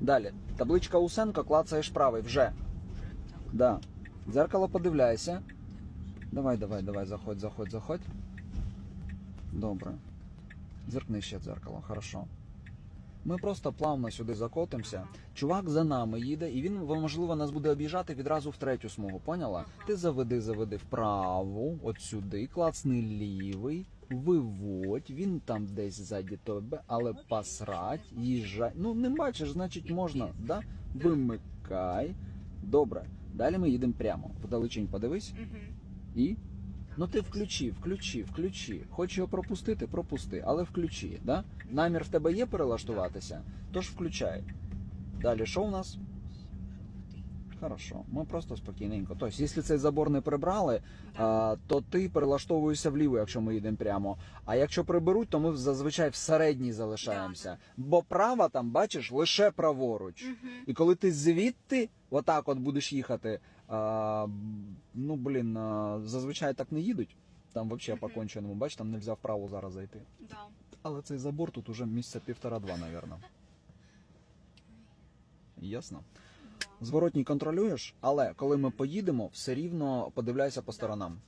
Далі. Табличка Усенко, клацаєш правий вже. Да. Дзеркало подивляйся. Давай, давай, давай, заходь, заходь, заходь. Добре. Зеркни ще дзеркало, хорошо. Ми просто плавно сюди закотимося. Чувак за нами їде, і він, можливо, нас буде об'їжджати відразу в третю смугу, поняла? Ти заведи, заведи вправу, от сюди, клацни лівий, виводь, він там десь ззаді тебе, але посрать, їжджай. Ну, не бачиш, значить можна, да? Вимикай. Добре. Далі ми їдемо прямо. Вдалечінь подивись Угу. і. Ну ти включи, включи, включи. Хочеш його пропустити, пропусти, але включи. Да? Намір в тебе є перелаштуватися, тож включай. Далі що у нас? Хорошо, ми просто спокійненько. Тобто, якщо цей забор не прибрали, а, то ти перелаштовуєшся вліво, якщо ми їдемо прямо. А якщо приберуть, то ми зазвичай в середній залишаємося. Бо права там, бачиш, лише праворуч. І коли ти звідти отак от будеш їхати, а, ну блін, зазвичай так не їдуть. Там взагалі по конченому, бач, там не взяв вправо зараз зайти. Да. Але цей забор тут уже місяця півтора-два, мабуть. Ясно. Зворотній контролюєш, але коли ми поїдемо, все рівно подивляйся по сторонам.